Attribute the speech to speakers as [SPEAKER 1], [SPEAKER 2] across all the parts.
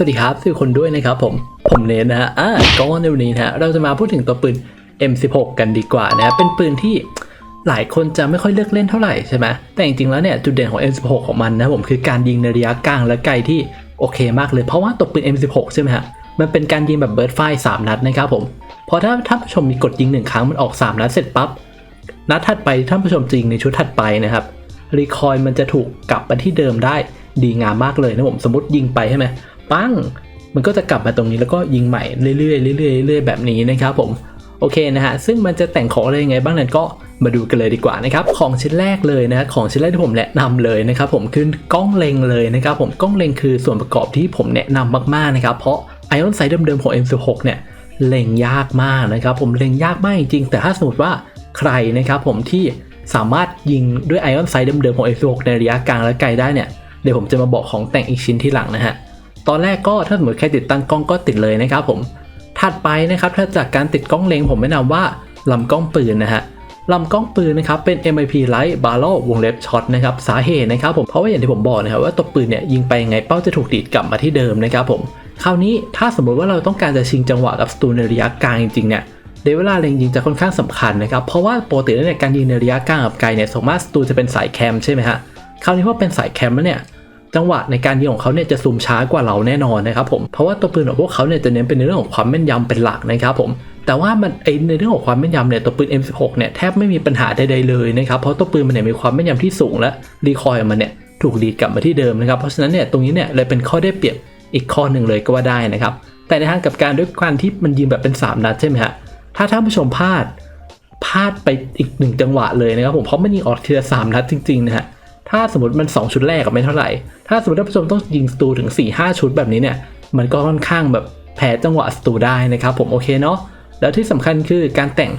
[SPEAKER 1] สวัสดีครับทุกคนด้วยนะครับผม ผมเนทนะฮะ อ่าก็ในวันนี้นะฮะ เราจะมาพูดถึงตัวปืน M16 กันดีกว่านะ เป็นปืนที่หลายคนจะไม่ค่อยเลือกเล่นเท่าไหร่ใช่ไหมแต่จริงๆแล้วเนี่ย จุดเด่นของ M16 ของมันนะผมคือการยิงในระยะกลางและไกลที่โอเคมากเลย เพราะว่าตัวปืน M16 ใช่ไหมฮะ มันเป็นการยิงแบบเบิร์ดไฟสามนัดนะครับผม พอถ้าท่านผู้ชมมีกดยิงหนึ่งครั้งมันออก 3 นัดเสร็จปั๊บ นัดถัดไปท่านผู้ชมจริงในชุดถัดไปนะครับ รีคอยล์มันจะถูกกลับมาที่เดิมได้ดีงามมากเลยนะผม สมมติยิงไปใช่ไหม ปั้ง มันก็จะกลับมาตรงนี้แล้วก็ยิงใหม่เรื่อยๆเรื่อยๆเรื่อยๆแบบนี้นะครับผมโอเคนะฮะซึ่งมันจะแต่งของอะไรยังไงบ้างนั้นก็มาดูกันเลยดีกว่านะครับของชิ้นแรกเลยนะของชิ้นแรกที่ผมแนะนำเลยนะครับผมคือกล้องเล็งเลยนะครับผมกล้องเล็งคือส่วนประกอบที่ผมแนะนำมากๆนะครับเพราะไอออนไซด์เดิมๆของ M16 เนี่ยเล็งยากมากนะครับผมเล็งยากมากจริงๆแต่ถ้าสมมติว่าใครนะครับผมที่สามารถยิงด้วยไอออนไซด์เดิมๆของ M16 ในระยะกลางและไกลได้เนี่ยเดี๋ยวผมจะมาบอกของแต่งอีกชิ้นที่หลังนะฮะ ตอนแรกก็ถ้าสมมติใครติดตั้งกล้องก็ติดเลยนะครับผม ถัดไปนะครับถ้าจากการติดกล้องเลงผมแนะนำว่าลำกล้องปืนนะฮะลำกล้องปืนนะครับเป็น MIP Light Barrel วงเล็บช็อตนะครับสาเหตุนะครับผมเพราะว่าอย่างที่ผมบอกนะครับว่าตัวปืนเนี่ยยิงไปยังไงเป้าจะถูกดีดกลับมาที่เดิมนะครับผมคราวนี้ถ้าสมมติว่าเราต้องการจะชิงจังหวะกับศัตรูในระยะกลางจริงๆเนี่ยเดเวลาเล็งยิงจะค่อนข้างสำคัญนะครับเพราะว่าปกติแล้วเนี่ยการยิงในระยะกลางกับไกลเนี่ยส่วนมากศัตรูจะเป็นสายแคมใช่ไหมฮะคราวนี้พอเป็นสายแคมแล้วเนี่ย จังหวะในการยิงของเขาเนี่ยจะซูมช้ากว่าเราแน่นอนนะครับผมเพราะว่าตัวปืนของพวกเขาเนี่ยจะเน้นเป็นในเรื่องของความแม่นยำเป็นหลักนะครับผมแต่ว่ามันในเรื่องของความแม่นยำเนี่ยตัวปืน M16 เนี่ยแทบไม่มีปัญหาใดๆเลยนะครับเพราะตัวปืนมันเนี่ยมีความแม่นยำที่สูงและรีคอยล์มันเนี่ยถูกดีดกลับมาที่เดิมนะครับเพราะฉะนั้นเนี่ยตรงนี้เนี่ยเลยเป็นข้อได้เปรียบอีกข้อหนึ่งเลยก็ว่าได้นะครับแต่ในทางกับการด้วยการที่มันยิงแบบเป็น 3 นัดใช่ไหมฮะถ้าท่านผู้ชมพลาดพลาดไปอีกหนึ่งจังหวะเลยนะครับผมเพราะมันยิงออกทีละสามนัดจริงๆนะฮะ ถ้าสมมติมัน 2 ชุดแรกกับไม่เท่าไหร่ ถ้าสมมติท่านผู้ชมต้องยิงสตูถึง 4-5 ชุดแบบนี้เนี่ย มันก็ค่อนข้างแบบแพ้จังหวะสตูได้นะครับผมโอเคเนาะ แล้วที่สำคัญคือการแต่ง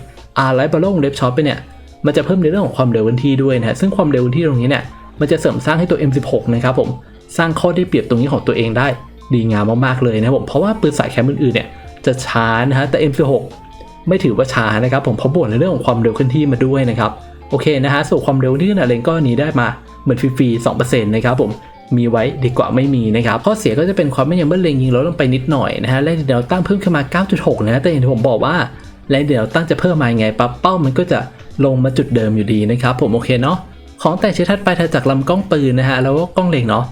[SPEAKER 1] R ไลท์บอลลงเล็บช็อตไปเนี่ย มันจะเพิ่มในเรื่องของความเร็วพื้นที่ด้วยนะฮะซึ่งความเร็วพื้นที่ตรงนี้เนี่ย มันจะเสริมสร้างให้ตัว M16 นะครับผม สร้างข้อได้เปรียบตรงนี้ของตัวเองได้ ดีงามมากๆเลยนะผม เพราะว่าปืนสายแคมอื่นๆเนี่ย จะช้านะฮะ แต่ M16 ไม่ถือว่าช้านะครับผมเพราะบวกในเรื่องของความเร็วเคลื่อนที่มาด้วยนะครับ โอเคนะฮะส่วนความเร็วที่ขนาดเลนก็นี้ได้มา เหมือนฟรีๆ2%นะครับผมมีไว้ดีกว่าไม่มีนะครับ ข้อเสียก็จะเป็นความไม่ยังเมื่อเลงยิงลดลงไปนิดหน่อยนะฮะแรงเดี๋ยวตั้งเพิ่มขึ้นมา 9.6 นะแต่อย่างที่ผมบอกว่าแรงเดี๋ยวตั้งจะเพิ่มมาไงปั๊บเป้ามันก็จะลงมาจุดเดิมอยู่ดีนะครับ ผมโอเคเนาะของแต่งชิ้นถัดไปถัดจากลำกล้องปืนนะฮะแล้วก็กล้องเล็งเนาะ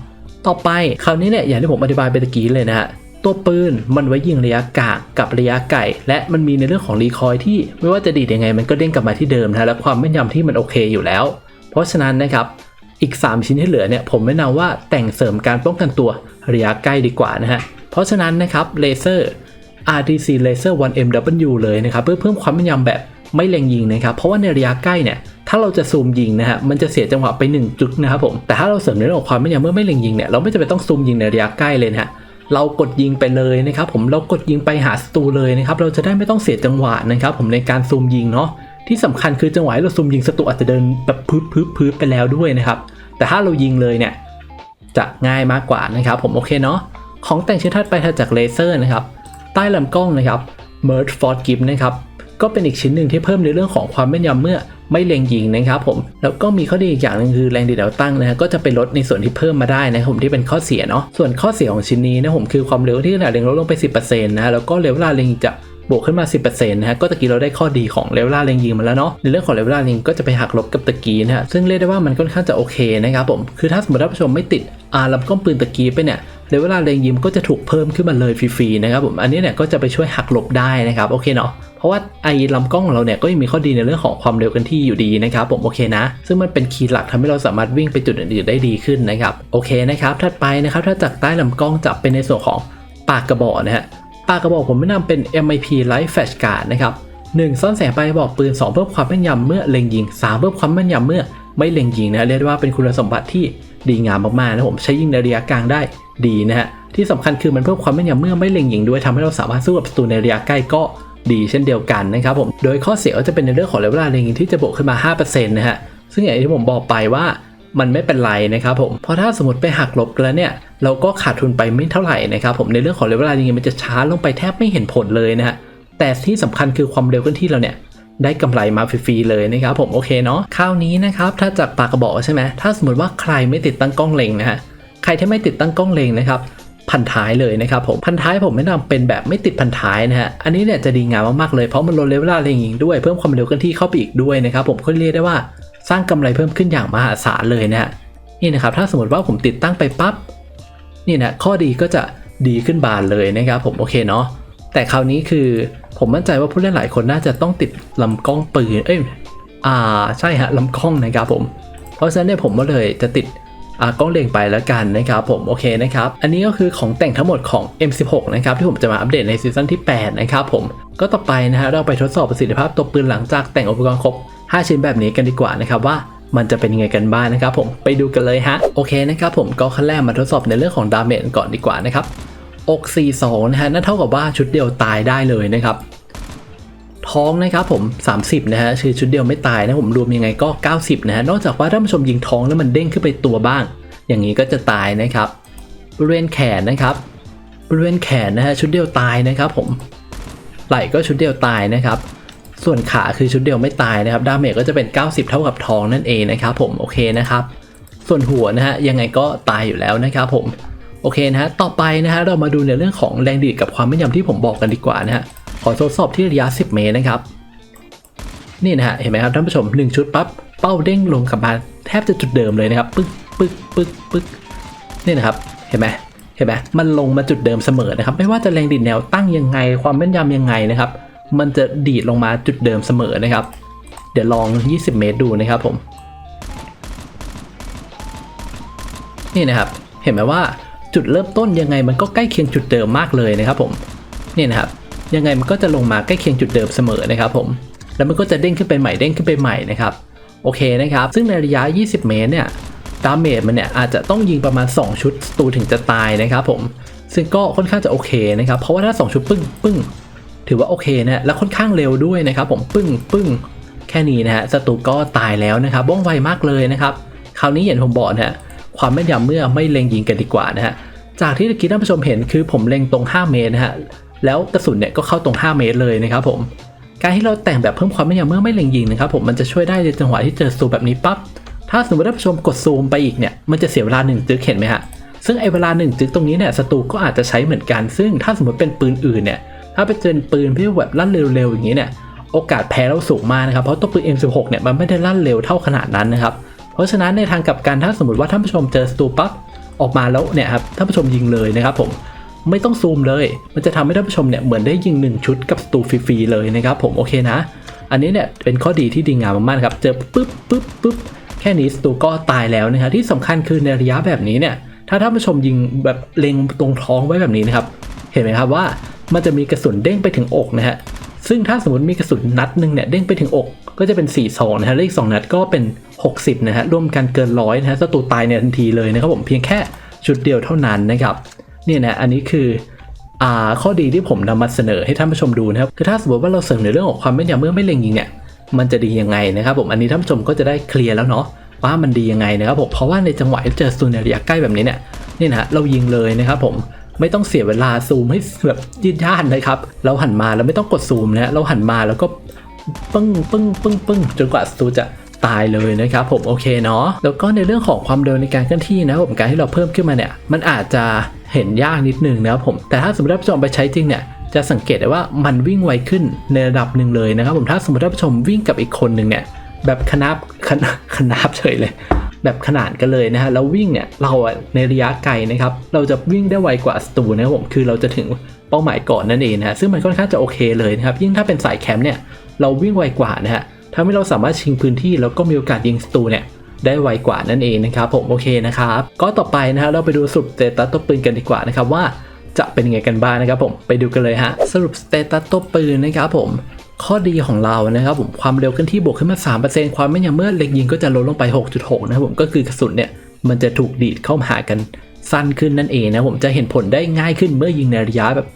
[SPEAKER 1] ต่อไปคราวนี้เนี่ยอย่างที่ผมอธิบายไปตะกี้เลยนะฮะตัวปืนมันไว้ยิงระยะกางกับระยะไกลและมันมีในเรื่องของรีคอยที่ไม่ว่าจะดีดยังไง มันก็เด้งกลับมาที่เดิมนะฮะและความแม่นยำที่มันโอเคอยู่แล้ว เพราะฉะนั้นนะครับ อีก 3 ชิ้นที่เหลือเนี่ยผมแนะนำว่าแต่งเสริมการป้องกันตัวระยะใกล้ดีกว่านะฮะ เพราะฉะนั้นนะครับเลเซอร์ RTC Laser 1MW เลยนะครับเพื่อเพิ่มความแม่นยำแบบไม่เล็งยิงนะครับ เพราะว่าในระยะใกล้เนี่ยถ้าเราจะซูมยิงนะฮะมันจะเสียจังหวะไป 1 จุดนะครับผมแต่ถ้าเราเสริมในเรื่องของความแม่นยำเมื่อไม่เล็งยิงเนี่ยเราไม่จำเป็นต้องซูมยิงในระยะใกล้เลยนะฮะเรากดยิงไปเลยนะครับผมเรากดยิงไปหาศัตรูเลยนะครับเราจะได้ไม่ต้องเสียจังหวะนะครับผมในการซูมยิงเนาะ ที่สำคัญคือจังหวะที่เราซูมยิงศัตรูอาจจะเดินแบบพืบพืบพืบไปแล้วด้วยนะครับ แต่ถ้าเรายิงเลยเนี่ยจะง่ายมากกว่านะครับผมโอเคเนาะของแต่งชิ้นถัดไปถัดจากเลเซอร์นะครับใต้ลำกล้องนะครับ Merge f o r d Gift นะครับก็เป็นอีกชิ้นหนึ่งที่เพิ่มในเรื่องของความแม่นยำเมื่อไม่เล็งยิงนะครับผมแล้วก็มีข้อดีอีกอย่างหนึงคือแรงดีดแนวตั้งนะฮะก็จะไปลดในส่วนที่เพิ่มมาได้นะครับผมที่เป็นข้อเสียเนาะส่วนข้อเสียของชิ้นนี้นะผมคือความเร็วที่ขนาดเล็งลดลงไป 10%นะฮะแล้วก็เร็วเวลาเล็งจะ บวกขึ้นมา 10%นะฮะก็ตะกี้เราได้ข้อดีของเลเวลาเล็งยิงมาแล้วเนาะในเรื่องของเลเวลาเล็งก็จะไปหักลบกับตะกี้นะฮะซึ่งเรียกได้ว่ามันค่อนข้างจะโอเคนะครับผมคือถ้าสมมติท่านผู้ชมไม่ติดอาลำกล้องปืนตะกี้ไปเนี่ยเลเวลาเล็งยิงก็จะถูกเพิ่มขึ้นมาเลยฟรีๆนะครับผมอันนี้เนี่ยก็จะไปช่วยหักลบได้นะครับโอเคเนาะเพราะว่าไอ้ลำกล้องของเราเนี่ยก็ยังมีข้อดีในเรื่องของความเร็วกันที่อยู่ดีนะครับผมโอเคนะ ซึ่งมันเป็นคีย์หลักทำให้เราสามารถวิ่งไปจุดอื่นๆได้ดีขึ้นนะครับโอเคนะครับถัดไปนะครับถ้าจากใต้ลำกล้องจะเป็นในส่วนของปากกระบอกนะฮะ ปากกระบอกผมแนะนำเป็น MIP Light Flash Guard นะครับ 1. ซ่อนแสงปลายกระบอกปืน 2 เพิ่มความแม่นยำเมื่อเล็งยิง 3 เพิ่มความแม่นยำเมื่อไม่เล็งยิงนะเรียกได้ว่าเป็นคุณสมบัติที่ดีงามมากๆนะผมใช้ยิงในระยะกลางได้ดีนะฮะที่สำคัญคือมันเพิ่มความแม่นยำเมื่อไม่เล็งยิงด้วยทำให้เราสามารถสู้กับศัตรูในระยะใกล้ก็ดีเช่นเดียวกันนะครับผมโดยข้อเสียก็จะเป็นในเรื่องของเลเวลาเล็งยิงที่จะบวกขึ้นมา 5%นะฮะซึ่งอย่างที่ผมบอกไปว่า มันไม่เป็นไรนะครับผมเพราะถ้าสมมติไปหักลบกันแล้วเนี่ยเราก็ขาดทุนไปไม่เท่าไหร่นะครับผมในเรื่องของเลเวลาจริงๆมันจะช้าลงไปแทบไม่เห็นผลเลยนะฮะแต่ที่สำคัญคือความเร็วเคลื่อนที่เราเนี่ยได้กำไรมาฟรีๆเลยนะครับผมโอเคเนาะคราวนี้นะครับถ้าจากปากกระบอกใช่ไหมถ้าสมมติว่าใครไม่ติดตั้งกล้องเล็งนะฮะใครที่ไม่ติดตั้งกล้องเล็งนะครับพันท้ายเลยนะครับผมพันท้ายผมแนะนำเป็นแบบไม่ติดพันท้ายนะฮะอันนี้เนี่ยจะดีงามมากๆเลยเพราะมันลดเลเวลาเล็งยิงด้วยเพิ่มความเร็วเคลื่อนที่เข้าไปอีกด้วยนะครับผมก็เรียกได้ว่า สร้างกำไรเพิ่มขึ้นอย่างมหาศาลเลยนะฮะนี่นะครับถ้าสมมติว่าผมติดตั้งไปปั๊บนี่นะข้อดีก็จะดีขึ้นบานเลยนะครับผมโอเคเนาะแต่คราวนี้คือผมมั่นใจว่าผู้เล่นหลายคนน่าจะต้องติดลำกล้องปืนเอ้ยอ่าใช่ฮะลำกล้องนะครับผม เพราะฉะนั้นเนี่ยผมก็เลยจะติดอ่ากล้องเล็งไปแล้วกันนะครับผมโอเคนะครับอันนี้ก็คือของแต่งทั้งหมดของ M16 นะครับที่ผมจะมาอัปเดตในซีซั่นที่ 8 นะครับผมก็ต่อไปนะฮะเราไปทดสอบประสิทธิภาพตัวปืนหลังจากแต่งอุปกรณ์ครบ 5 ชิ้นแบบนี้กันดีกว่านะครับว่ามันจะเป็นยังไงกันบ้างนะครับผมไปดูกันเลยฮะโอเคนะครับผมก็ขั้นแรกมาทดสอบในเรื่องของดาเมจก่อนดีกว่านะครับอก42นะฮะนั่นเท่ากับว่าชุดเดียวตายได้เลยนะครับ ท้องนะครับผม 30นะฮะคือชุดเดียวไม่ตายนะผมรวมยังไงก็ 90นะฮะนอกจากว่าถ้าผู้ชมยิงท้องแล้วมันเด้งขึ้นไปตัวบ้าง อย่างนี้ก็จะตายนะครับบริเวณแขนนะครับบริเวณแขนนะฮะชุดเดียวตายนะครับผมไหล่ก็ชุดเดียวตายนะครับ ส่วนขาคือชุดเดียวไม่ตายนะครับดาเมจก็จะเป็น 90 เท่ากับทองนั่นเองนะครับผมโอเคนะครับ ส่วนหัวนะฮะยังไงก็ตายอยู่แล้วนะครับผมโอเคนะฮะต่อไปนะฮะเรามาดูในเรื่องของแรงดีดกับความแม่นยำที่ผมบอกกันดีกว่านะฮะขอทดสอบที่ระยะ 10 เมตรนะครับนี่นะฮะเห็นไหมครับท่านผู้ชม 1 ชุดปั๊บเป้าเด้งลงกลับมาแทบจะจุดเดิมเลยนะครับปึ๊กปึ๊กปึ๊กปึ๊กนี่นะครับเห็นไหมเห็นไหมมันลงมาจุดเดิมเสมอนะครับ ไม่ว่าจะแรงดีดแนวตั้งยังไง ความแม่นยำยังไงนะครับ มันจะดีดลงมาจุดเดิมเสมอนะครับ เดี๋ยวลอง 20 เมตรดูนะครับผม นี่นะครับ เห็นไหมว่าจุดเริ่มต้นยังไงมันก็ใกล้เคียงจุดเดิมมากเลยนะครับผมนี่นะครับ ยังไงมันก็จะลงมาใกล้เคียงจุดเดิมเสมอนะครับผม แล้วมันก็จะเด้งขึ้นไปใหม่เด้งขึ้นไปใหม่นะครับ โอเคนะครับ ซึ่งในระยะ 20 เมตรเนี่ยดาเมจมันเนี่ยอาจจะต้องยิงประมาณ 2 ชุดตูถึงจะตายนะครับผม ซึ่งก็ค่อนข้างจะโอเคนะครับ เพราะว่าถ้า 2 ชุดปึ้งปึ้ง ถือว่าโอเคนะและค่อนข้างเร็วด้วยนะครับผมปึ้งปึ้งแค่นี้นะฮะศัตรูก็ตายแล้วนะครับว่องไวมากเลยนะครับคราวนี้อย่างผมบอกนะฮะความแม่นยำเมื่อไม่เล็งยิงกันดีกว่านะฮะจากที่ตะกี้ท่านผู้ชมเห็นคือผมเล็งตรง 5 เมตรนะฮะแล้วกระสุนเนี่ยก็เข้าตรง 5 เมตรเลยนะครับผมการที่เราแต่งแบบเพิ่มความแม่นยำเมื่อไม่เล็งยิงนะครับผมมันจะช่วยได้ในจังหวะที่เจอซูมแบบนี้ปั๊บถ้าสมมติท่านผู้ชมกดซูมไปอีกเนี่ยมันจะเสียเวลาหนึ่งจึกเห็นไหมฮะซึ่งไอเวลาหนึ่งจึกตรงนี้เนี่ยศัตรูก็อาจจะใช้เหมือนกัน ซึ่งถ้าสมมติเป็นปืนอื่นเนี่ย ถ้าไปเจอปืนที่แบบลั่นเร็วๆอย่างนี้เนี่ยโอกาสแพ้เราสูงมากนะครับเพราะตัวปืน M16 เนี่ยมันไม่ได้ลั่นเร็วเท่าขนาดนั้นนะครับเพราะฉะนั้นในทางกลับกันถ้าสมมติว่าท่านผู้ชมเจอศัตรูปั๊บออกมาแล้วเนี่ยครับท่านผู้ชมยิงเลยนะครับผมไม่ต้องซูมเลย มันจะทำให้ท่านผู้ชมเนี่ยเหมือนได้ยิง 1 ชุดกับศัตรูฟรีๆเลยนะครับผมโอเคนะ อันนี้เนี่ยเป็นข้อดีที่ดีงามมากๆครับเจอปุ๊บปุ๊บปุ๊บแค่นี้ศัตรูก็ตายแล้วนะครับที่สำคัญคือในระยะแบบนี้เนี่ยถ้าท่านผู้ชมยิงแบบเล็งตรงท้องไว้แบบนี้นะครับเห็นไหมครับว่า มันจะมีกระสุนเด้งไปถึงอกนะฮะซึ่งถ้าสมมติมีกระสุนนัดหนึ่งเนี่ยเด้งไปถึงอก ก็จะเป็น4 2นะฮะเลข2นัดก็เป็น 60นะฮะร่วมกันเกินร้อยนะฮะศัตรูตายในทันทีเลยนะครับผมเพียงแค่ชุดเดียวเท่านั้นนะครับเนี่ยนะอันนี้คืออ่าข้อดีที่ผมนำมาเสนอให้ท่านผู้ชมดูนะครับคือถ้าสมมติว่าเราเสริมในเรื่องของความแม่นยำเมื่อไม่เล็งยิงเนี่ยมันจะดียังไงนะครับผมอันนี้ท่านผู้ชมก็จะได้เคลียร์แล้วเนาะว่ามันดียังไงนะครับผมเพราะว่าในจังหวะที่เจอศัตรูในระยะใกล้แบบนี้เนี่ยนี่นะฮะเรายิงเลยนะครับผม ไม่ต้องเสียเวลาซูมให้แบบยืดย่านนะครับ เราหันมาแล้วไม่ต้องกดซูมนะเราหันมาแล้วก็ปึ้งปึ้งปึ้งปึ้งจนกว่าศัตรูจะตายเลยนะครับผมโอเคเนาะแล้วก็ในเรื่องของความเร็วในการเคลื่อนที่นะผมการที่เราเพิ่มขึ้นมาเนี่ย มันอาจจะเห็นยากนิดนึงนะครับผมแต่ถ้าสมมติว่าผู้ชมไปใช้จริงเนี่ยจะสังเกตได้ว่ามันวิ่งไวขึ้นในระดับหนึ่งเลยนะครับผมถ้าสมมติว่าผู้ชมวิ่งกับอีกคนหนึ่งเนี่ยแบบขนาบขนาบขนาบเฉยเลย แบบขนาดกันเลยนะฮะแล้ววิ่งเนี่ยเราในระยะไกลนะครับเราจะวิ่งได้ไวกว่าศัตรูนะครับผมคือเราจะถึงเป้าหมายก่อนนั่นเองนะฮะซึ่งมันค่อนข้างจะโอเคเลยนะครับยิ่งถ้าเป็นสายแคมป์เนี่ยเราวิ่งไวกว่านะฮะทำให้เราสามารถชิงพื้นที่แล้วก็มีโอกาสยิงศัตรูเนี่ยได้ไวกว่านั่นเองนะครับผมโอเคนะครับก็ต่อไปนะฮะเราไปดูสรุปสเตตัสตัวปืนกันดีกว่านะครับว่าจะเป็นยังไงกันบ้างนะครับผมไปดูกันเลยฮะสรุปสเตตัสตัวปืนนะครับผม ข้อดีของเรานะครับผมความเร็วเคลื่อนที่บวกขึ้นมา 3%ความแม่นยำเมื่อเล็งยิงก็จะลดลงไป 6.6 นะครับผมก็คือกระสุนเนี่ยมันจะถูกดีดเข้าหากันสั้นขึ้นนั่นเองนะผมจะเห็นผลได้ง่ายขึ้นเมื่อยิงในระยะแบบ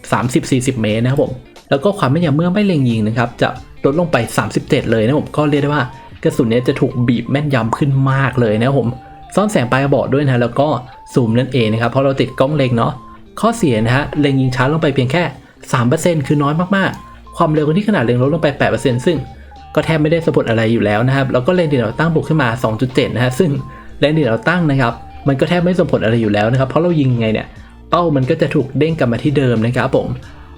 [SPEAKER 1] 30-40 เมตรนะครับผมแล้วก็ความแม่นยำเมื่อไม่เล็งยิงนะครับจะลดลงไป 37 เลยนะผมก็เรียกได้ว่ากระสุนเนี่ยจะถูกบีบแม่นยำขึ้นมากเลยนะครับผมซ่อนแสงปลายกระบอกด้วยนะแล้วก็ซูมนั่นเองนะครับเพราะเราติดกล้องเล็งเนาะข้อเสียนะฮะเล็งยิงช้าลงไปเพียงแค่ 3%คือน้อยมากๆ ความเร็วที่ขนาดเล็งลดลงไป 8%ซึ่งก็แทบไม่ได้สะบัดอะไรอยู่แล้วนะครับ แล้วก็แรงดีดเราตั้งบวกขึ้นมา 2.7 นะฮะ ซึ่งแรงดีดเราตั้งนะครับ มันก็แทบไม่ส่งผลอะไรอยู่แล้วนะครับ เพราะเรายิงไงเนี่ย เป้ามันก็จะถูกเด้งกลับมาที่เดิมนะครับผม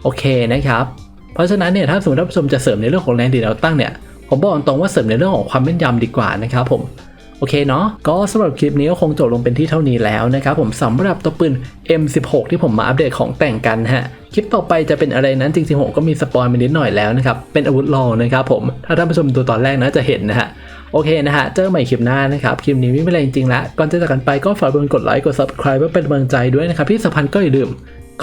[SPEAKER 1] โอเคนะครับ เพราะฉะนั้นเนี่ย ถ้าสมมติท่านผู้ชมจะเสริมในเรื่องของแรงดีดแนวตั้งเนี่ย ผมบอกตรงว่าเสริมในเรื่องของความแม่นยำดีกว่านะครับผม โอเคเนาะก็สำหรับคลิปนี้ก็คงจบลงเป็นที่เท่านี้แล้วนะครับผมสำหรับตัวปืน M16 ที่ผมมาอัปเดตของแต่งกันฮะคลิปต่อไปจะเป็นอะไรนั้นจริงๆผมก็มีสปอยล์มานิดหน่อยแล้วนะครับ เป็นอาวุธลองนะครับผม ถ้าท่านผู้ชมดูตอนแรกนะจะเห็นนะฮะ โอเคนะฮะ เจอใหม่คลิปหน้านะครับ คลิปนี้ไม่เป็นไรจริงๆละก่อนจะจากกันไปก็ฝากเพื่อนกดไลค์ กด subscribe เพื่อเป็นกำลังใจด้วยนะครับที่สำคัญก็อย่าลืม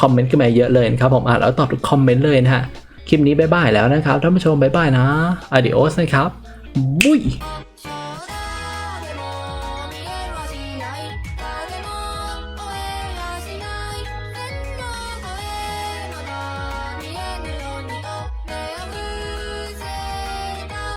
[SPEAKER 1] คอมเมนต์กันมาเยอะเลยนะครับผมอ่านแล้วตอบทุกคอมเมนต์เลยนะฮะ คลิปนี้บายบายแล้วนะครับท่านผู้ชมบายบายนะ adios นะครับบุ้ย